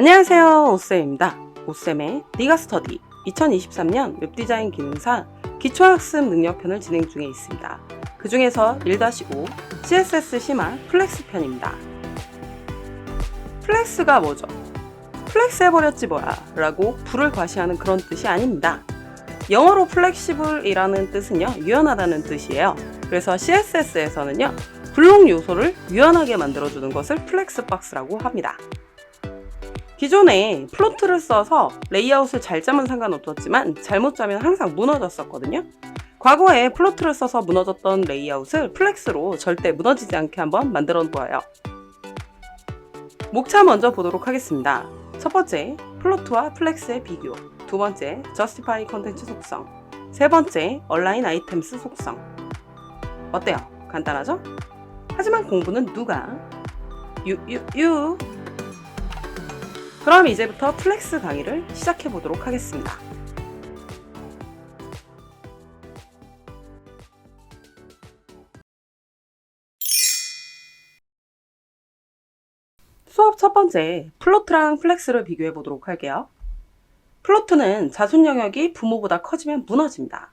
안녕하세요 오쌤입니다. 오쌤의 네가 스터디. 2023년 웹디자인 기능사 기초학습 능력편을 진행 중에 있습니다. 그 중에서 1-5 CSS 심화 플렉스 편입니다. 플렉스가 뭐죠? 플렉스 해버렸지 뭐야? 라고 불을 과시하는 그런 뜻이 아닙니다. 영어로 플렉시블이라는 뜻은요 유연하다는 뜻이에요. 그래서 CSS에서는요 블록 요소를 유연하게 만들어주는 것을 플렉스 박스라고 합니다 기존에 플로트를 써서 레이아웃을 잘 짜면 상관없었지만 잘못 짜면 항상 무너졌었거든요. 과거에 플로트를 써서 무너졌던 레이아웃을 플렉스로 절대 무너지지 않게 한번 만들어 보아요. 목차 먼저 보도록 하겠습니다. 첫 번째, 플로트와 플렉스의 비교. 두 번째, 저스티파이 컨텐츠 속성. 세 번째, 얼라인 아이템스 속성. 어때요? 간단하죠? 하지만 공부는 누가? 유, 유, 유. 그럼 이제부터 플렉스 강의를 시작해 보도록 하겠습니다. 수업 첫 번째, 플로트랑 플렉스를 비교해 보도록 할게요. 플로트는 자손 영역이 부모보다 커지면 무너집니다.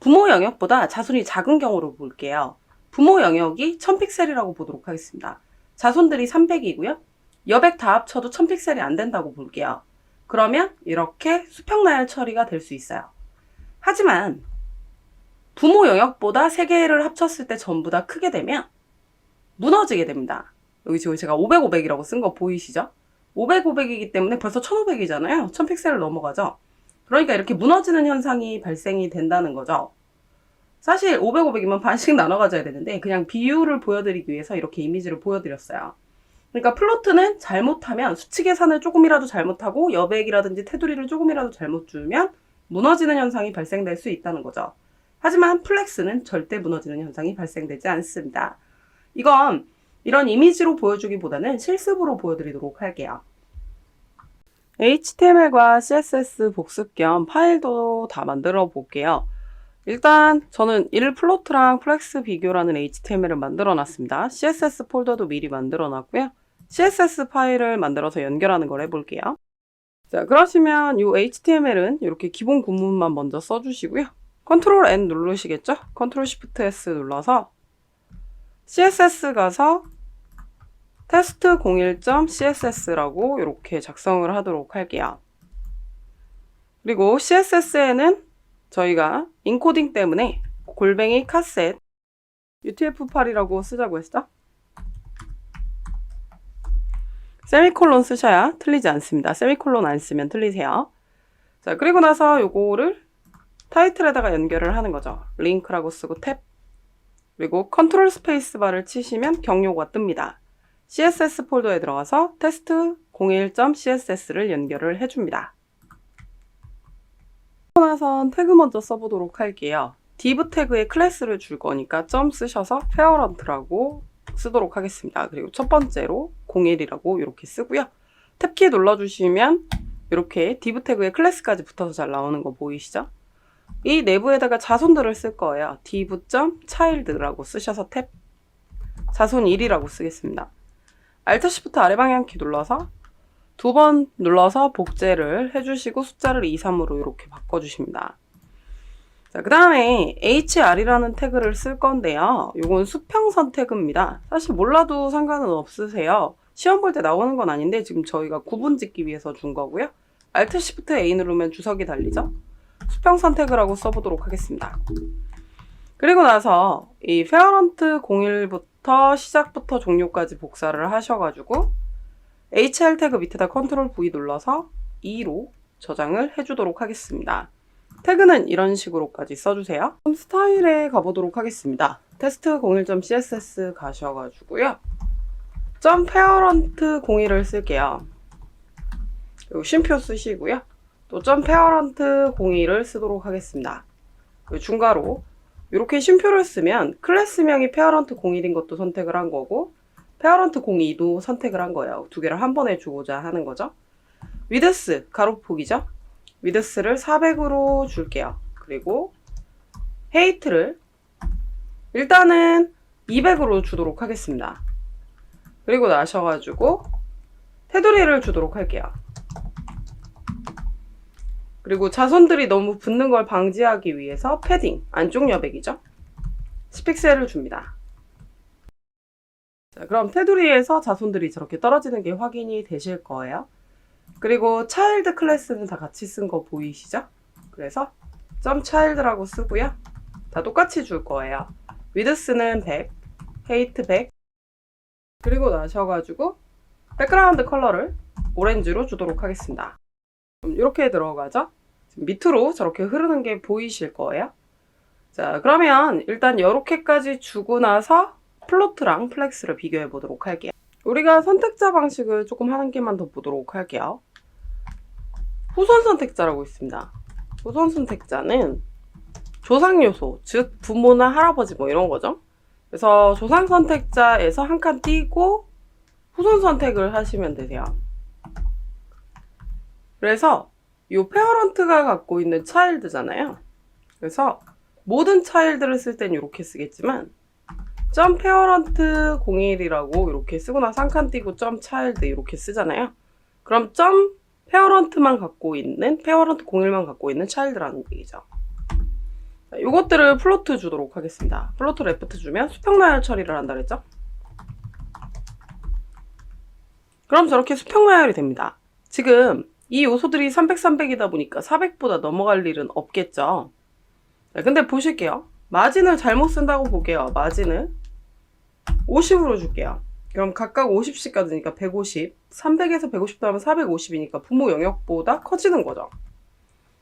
부모 영역보다 자손이 작은 경우로 볼게요. 부모 영역이 1000픽셀이라고 보도록 하겠습니다. 자손들이 300이고요. 여백 다 합쳐도 1000픽셀이 안 된다고 볼게요. 그러면 이렇게 수평 나열 처리가 될 수 있어요. 하지만 부모 영역보다 3개를 합쳤을 때 전부 다 크게 되면 무너지게 됩니다. 여기 지금 제가 500, 500이라고 쓴 거 보이시죠? 500, 500이기 때문에 벌써 1500이잖아요. 1000픽셀을 넘어가죠. 그러니까 이렇게 무너지는 현상이 발생이 된다는 거죠. 사실 500, 500이면 반씩 나눠 가져야 되는데 그냥 비율을 보여드리기 위해서 이렇게 이미지를 보여드렸어요. 그러니까 플로트는 잘못하면 수치 계산을 조금이라도 잘못하고 여백이라든지 테두리를 조금이라도 잘못 주면 무너지는 현상이 발생될 수 있다는 거죠. 하지만 플렉스는 절대 무너지는 현상이 발생되지 않습니다. 이건 이런 이미지로 보여주기보다는 실습으로 보여드리도록 할게요. HTML과 CSS 복습 겸 파일도 다 만들어 볼게요. 일단 저는 1 플로트랑 플렉스 비교라는 HTML을 만들어 놨습니다. CSS 폴더도 미리 만들어 놨고요. CSS 파일을 만들어서 연결하는 걸 해볼게요. 자, 그러시면 이 HTML은 이렇게 기본 구문만 먼저 써주시고요. 컨트롤 N 누르시겠죠? 컨트롤 Shift S 눌러서 CSS 가서 테스트 01.css라고 이렇게 작성을 하도록 할게요. 그리고 CSS에는 저희가 인코딩 때문에 골뱅이 카셋 UTF-8이라고 쓰자고 했죠? 세미콜론 쓰셔야 틀리지 않습니다. 세미콜론 안 쓰면 틀리세요. 자, 그리고 나서 요거를 타이틀에다가 연결을 하는 거죠. 링크라고 쓰고 탭. 그리고 컨트롤 스페이스 바를 치시면 경로가 뜹니다. CSS 폴더에 들어가서 테스트 01.css를 연결을 해줍니다. 그러고 나선 태그 먼저 써보도록 할게요. div 태그에 클래스를 줄 거니까 점 쓰셔서 페어런트라고 쓰도록 하겠습니다. 그리고 첫 번째로 01이라고 이렇게 쓰고요. 탭키 눌러주시면 이렇게 div 태그에 클래스까지 붙어서 잘 나오는 거 보이시죠? 이 내부에다가 자손들을 쓸 거예요. div.child라고 쓰셔서 탭 자손 1이라고 쓰겠습니다. Alt Shift 아래 방향키 눌러서 두 번 눌러서 복제를 해주시고 숫자를 2, 3으로 이렇게 바꿔주십니다. 자, 그 다음에 HR이라는 태그를 쓸 건데요. 이건 수평선 태그입니다. 사실 몰라도 상관은 없으세요. 시험 볼 때 나오는 건 아닌데 지금 저희가 구분 짓기 위해서 준 거고요. Alt Shift A 누르면 주석이 달리죠. 수평선 태그라고 써보도록 하겠습니다. 그리고 나서 이 페어런트 01부터 시작부터 종료까지 복사를 하셔가지고 HR 태그 밑에다 컨트롤 V 눌러서 2로 저장을 해주도록 하겠습니다. 태그는 이런 식으로까지 써주세요. 그럼 스타일에 가보도록 하겠습니다. 테스트 01.css 가셔가지고요. 점 페어런트 01을 쓸게요. 그리고 쉼표 쓰시고요. 또 점 페어런트 01을 쓰도록 하겠습니다. 중괄호 이렇게 쉼표를 쓰면 클래스명이 페어런트 01인 것도 선택을 한 거고 페어런트 02도 선택을 한 거예요. 두 개를 한 번에 주고자 하는 거죠. 위드스 가로폭이죠. 위드스를 400으로 줄게요. 그리고 헤이트를 일단은 200으로 주도록 하겠습니다. 그리고 나셔가지고 테두리를 주도록 할게요. 그리고 자손들이 너무 붙는 걸 방지하기 위해서 패딩, 안쪽 여백이죠. 10픽셀을 줍니다. 자, 그럼 테두리에서 자손들이 저렇게 떨어지는 게 확인이 되실 거예요. 그리고 차일드 클래스는 다 같이 쓴 거 보이시죠? 그래서 점 차일드라고 쓰고요. 다 똑같이 줄 거예요. 위드스는 100, 헤이트 100. 그리고 나셔가지고 백그라운드 컬러를 오렌지로 주도록 하겠습니다. 이렇게 들어가죠? 밑으로 저렇게 흐르는 게 보이실 거예요. 자, 그러면 일단 이렇게까지 주고 나서 플로트랑 플렉스를 비교해 보도록 할게요. 우리가 선택자 방식을 조금 하는 개만 더 보도록 할게요. 후손 선택자라고 있습니다. 후손 선택자는 조상 요소, 즉 부모나 할아버지 뭐 이런 거죠. 그래서 조상 선택자에서 한 칸 띄고 후손 선택을 하시면 되세요. 그래서 이 페어런트가 갖고 있는 차일드잖아요. 그래서 모든 차일드를 쓸 땐 이렇게 쓰겠지만 점 페어런트 01이라고 이렇게 쓰고 나서 한 칸 띄고 점 차일드 이렇게 쓰잖아요. 그럼 점 페어런트만 갖고 있는 페어런트 01만 갖고 있는 차일드라는 얘기죠. 자, 이것들을 플로트 주도록 하겠습니다. 플로트 레프트 주면 수평 나열 처리를 한다 그랬죠? 그럼 저렇게 수평 나열이 됩니다. 지금 이 요소들이 300, 300이다 보니까 400보다 넘어갈 일은 없겠죠. 자, 근데 보실게요. 마진을 잘못 쓴다고 볼게요. 마진을 50으로 줄게요. 그럼 각각 50씩 가드니까 150. 300에서 150 더하면 450이니까 부모 영역보다 커지는 거죠.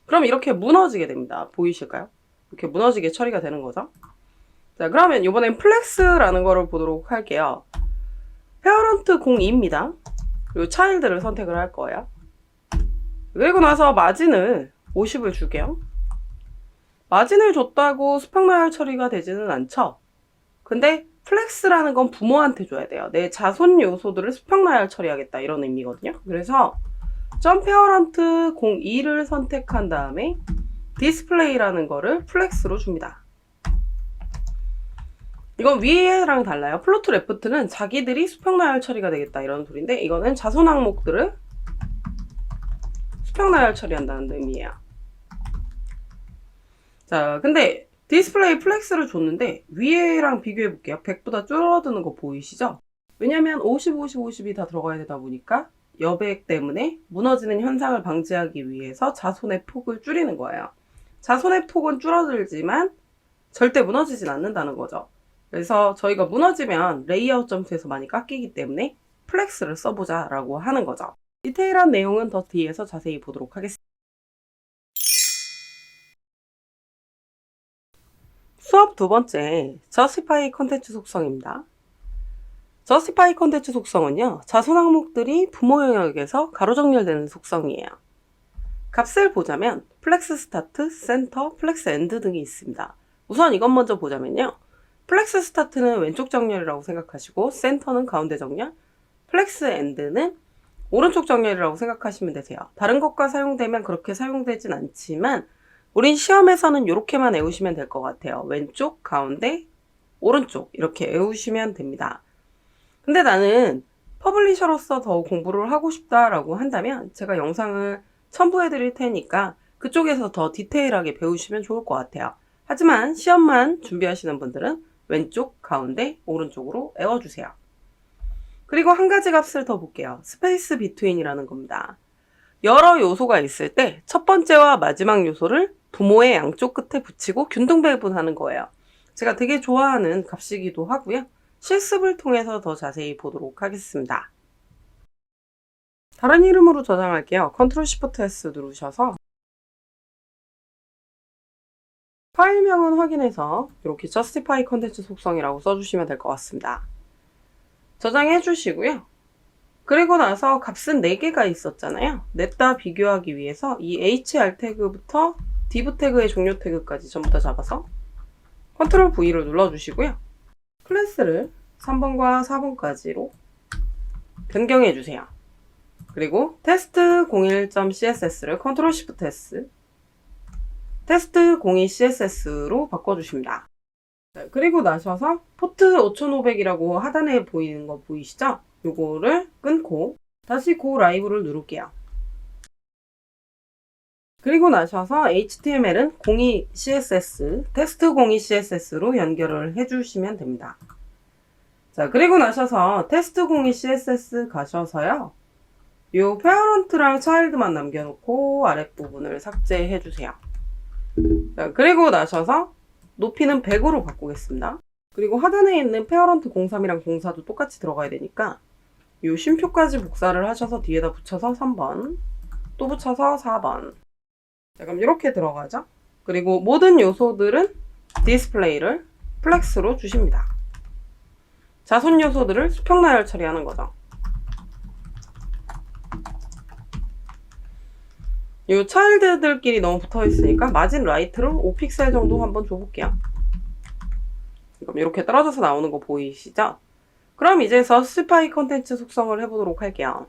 그럼 이렇게 무너지게 됩니다. 보이실까요? 이렇게 무너지게 처리가 되는 거죠. 자, 그러면 이번엔 플렉스라는 거를 보도록 할게요. 페어런트 02입니다. 그리고 차일드를 선택을 할 거예요. 그리고 나서 마진을 50을 줄게요. 마진을 줬다고 수평나열 처리가 되지는 않죠. 근데 플렉스라는 건 부모한테 줘야 돼요. 내 자손 요소들을 수평 나열 처리하겠다 이런 의미거든요. 그래서 점페어런트 02를 선택한 다음에 디스플레이라는 거를 플렉스로 줍니다. 이건 위에랑 달라요. 플로트 레프트는 자기들이 수평 나열 처리가 되겠다 이런 소리인데 이거는 자손 항목들을 수평 나열 처리한다는 의미예요. 자, 근데 디스플레이 플렉스를 줬는데 위에랑 비교해 볼게요. 100보다 줄어드는 거 보이시죠? 왜냐면 50, 50, 50이 다 들어가야 되다 보니까 여백 때문에 무너지는 현상을 방지하기 위해서 자손의 폭을 줄이는 거예요. 자손의 폭은 줄어들지만 절대 무너지진 않는다는 거죠. 그래서 저희가 무너지면 레이아웃 점수에서 많이 깎이기 때문에 플렉스를 써보자 라고 하는 거죠. 디테일한 내용은 더 뒤에서 자세히 보도록 하겠습니다. 수업 두 번째, Justify 컨텐츠 속성입니다. Justify 컨텐츠 속성은요, 자손 항목들이 부모 영역에서 가로 정렬되는 속성이에요. 값을 보자면 플렉스 스타트, 센터, 플렉스 엔드 등이 있습니다. 우선 이것 먼저 보자면요. 플렉스 스타트는 왼쪽 정렬이라고 생각하시고 센터는 가운데 정렬, 플렉스 엔드는 오른쪽 정렬이라고 생각하시면 되세요. 다른 것과 사용되면 그렇게 사용되진 않지만 우린 시험에서는 이렇게만 외우시면 될 것 같아요. 왼쪽, 가운데, 오른쪽 이렇게 외우시면 됩니다. 근데 나는 퍼블리셔로서 더 공부를 하고 싶다라고 한다면 제가 영상을 첨부해 드릴 테니까 그쪽에서 더 디테일하게 배우시면 좋을 것 같아요. 하지만 시험만 준비하시는 분들은 왼쪽, 가운데, 오른쪽으로 외워주세요. 그리고 한 가지 값을 더 볼게요. 스페이스 비트윈이라는 겁니다. 여러 요소가 있을 때 첫 번째와 마지막 요소를 부모의 양쪽 끝에 붙이고 균등 배분하는 거예요. 제가 되게 좋아하는 값이기도 하고요. 실습을 통해서 더 자세히 보도록 하겠습니다. 다른 이름으로 저장할게요. 컨트롤 시프트 S 누르셔서 파일명은 확인해서 이렇게 justify 컨텐츠 속성이라고 써주시면 될 것 같습니다. 저장해 주시고요. 그리고 나서 값은 4개가 있었잖아요. 냈다 비교하기 위해서 이 hr 태그부터 div 태그의 종료 태그까지 전부 다 잡아서 컨트롤 V를 눌러주시고요. 클래스를 3번과 4번까지로 변경해 주세요. 그리고 테스트 01.css를 컨트롤 시프트 S 테스트 02CSS로 바꿔주십니다. 네, 그리고 나셔서 포트 5500이라고 하단에 보이는 거 보이시죠? 요거를 끊고 다시 고 라이브를 누를게요. 그리고 나셔서 HTML은 02 CSS, 텍스트 02 CSS로 연결을 해주시면 됩니다. 자, 그리고 나셔서 테스트 02 CSS 가셔서요. 요 페어런트랑 차일드만 남겨놓고 아랫부분을 삭제해주세요. 자, 그리고 나셔서 높이는 100으로 바꾸겠습니다. 그리고 하단에 있는 페어런트 03이랑 04도 똑같이 들어가야 되니까 요 쉼표까지 복사를 하셔서 뒤에다 붙여서 3번 또 붙여서 4번 자, 그럼 이렇게 들어가죠. 그리고 모든 요소들은 디스플레이를 플렉스로 주십니다. 자손 요소들을 수평 나열 처리하는 거죠. 이 차일드들끼리 너무 붙어 있으니까 마진 라이트를 5픽셀 정도 한번 줘볼게요. 그럼 이렇게 떨어져서 나오는 거 보이시죠? 그럼 이제 저스티파이 컨텐츠 속성을 해보도록 할게요.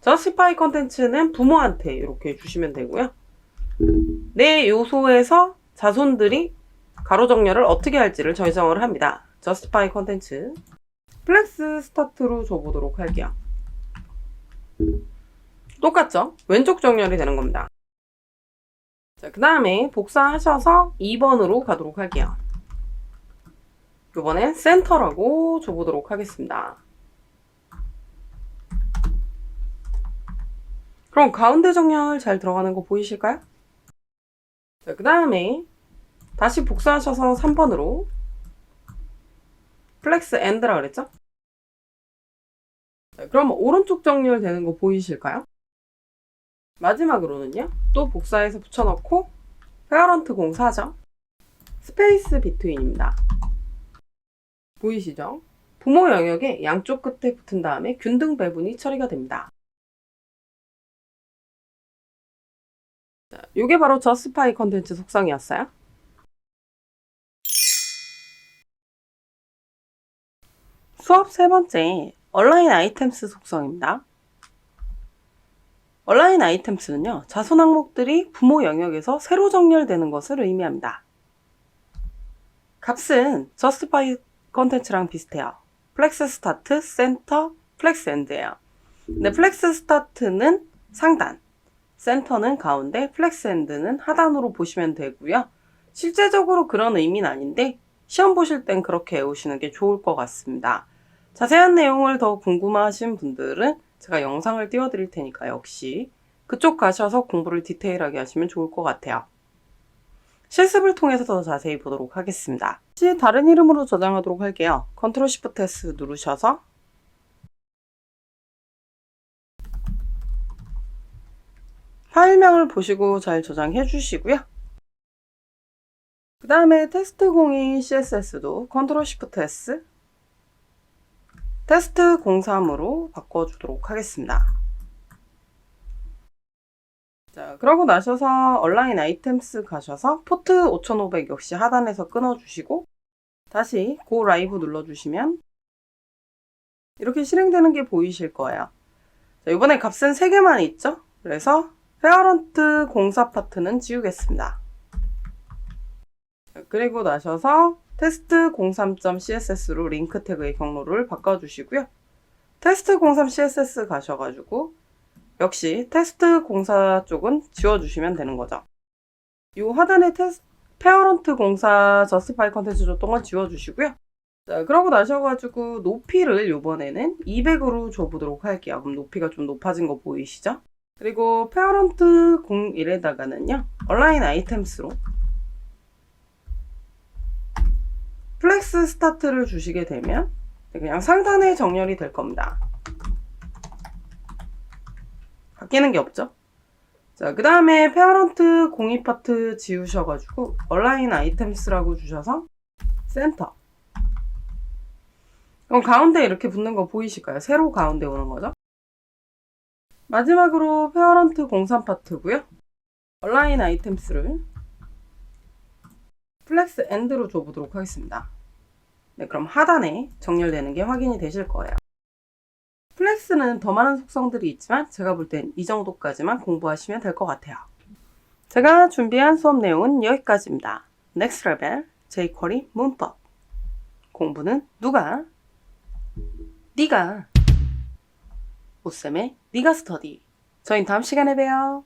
저스티파이 컨텐츠는 부모한테 이렇게 주시면 되고요. 내 요소에서 자손들이 가로 정렬을 어떻게 할지를 결정을 합니다. 저스티파이 컨텐츠 플렉스 스타트로 줘보도록 할게요. 똑같죠? 왼쪽 정렬이 되는 겁니다. 자, 그 다음에 복사하셔서 2번으로 가도록 할게요. 이번엔 센터라고 줘보도록 하겠습니다. 그럼 가운데 정렬 잘 들어가는 거 보이실까요? 자, 그 다음에 다시 복사하셔서 3번으로 플렉스 엔드라 그랬죠? 자, 그럼 오른쪽 정렬 되는 거 보이실까요? 마지막으로는요. 또 복사해서 붙여넣고 페어런트 공사죠. 스페이스 비트윈입니다. 보이시죠? 부모 영역에 양쪽 끝에 붙은 다음에 균등 배분이 처리가 됩니다. 자, 이게 바로 저 스파이 컨텐츠 속성이었어요. 수업 세 번째, 온라인 아이템스 속성입니다. 온라인 아이템스는요, 자손 항목들이 부모 영역에서 새로 정렬되는 것을 의미합니다. 값은 저스티파이 컨텐츠랑 비슷해요. 플렉스 스타트, 센터, 플렉스 엔드예요. 근데 플렉스 스타트는 상단, 센터는 가운데, 플렉스 엔드는 하단으로 보시면 되고요. 실제적으로 그런 의미는 아닌데 시험 보실 땐 그렇게 외우시는 게 좋을 것 같습니다. 자세한 내용을 더 궁금하신 분들은 제가 영상을 띄워드릴 테니까 역시 그쪽 가셔서 공부를 디테일하게 하시면 좋을 것 같아요. 실습을 통해서 더 자세히 보도록 하겠습니다. 다시 다른 이름으로 저장하도록 할게요. 컨트롤 시프트 S 누르셔서 파일명을 보시고 잘 저장해 주시고요. 그 다음에 테스트02 CSS도 컨트롤 시프트 S 테스트 03으로 바꿔주도록 하겠습니다. 자, 그러고 나셔서 온라인 아이템스 가셔서 포트 5500 역시 하단에서 끊어주시고 다시 고 라이브 눌러주시면 이렇게 실행되는 게 보이실 거예요. 자, 이번에 값은 3개만 있죠? 그래서 페어런트 공사 파트는 지우겠습니다. 자, 그리고 나셔서 테스트 03.css로 링크 태그의 경로를 바꿔주시고요. 테스트 03 CSS 가셔가지고 역시 테스트 공사 쪽은 지워주시면 되는 거죠. 이 하단에 테스, 페어런트 공사 저스티파이 컨텐츠 줬던 지워주시고요. 자, 그러고 나셔가지고 높이를 이번에는 200으로 줘보도록 할게요. 그럼 높이가 좀 높아진 거 보이시죠? 그리고 페어런트 01에다가는요. 온라인 아이템스로 플렉스 스타트를 주시게 되면 그냥 상단에 정렬이 될 겁니다. 바뀌는 게 없죠? 자, 그 다음에 페어런트 02 파트 지우셔가지고 온라인 아이템스라고 주셔서 센터. 그럼 가운데 이렇게 붙는 거 보이실까요? 세로 가운데 오는 거죠? 마지막으로 페어런트 03 파트고요. 온라인 아이템스를 플렉스 엔드로 줘보도록 하겠습니다. 네, 그럼 하단에 정렬되는 게 확인이 되실 거예요. 플렉스는 더 많은 속성들이 있지만 제가 볼 땐 이 정도까지만 공부하시면 될 것 같아요. 제가 준비한 수업 내용은 여기까지입니다. Next Level jQuery 문법 공부는 누가? 네가 오쌤의 니가 스터디. 저희 다음 시간에 봬요.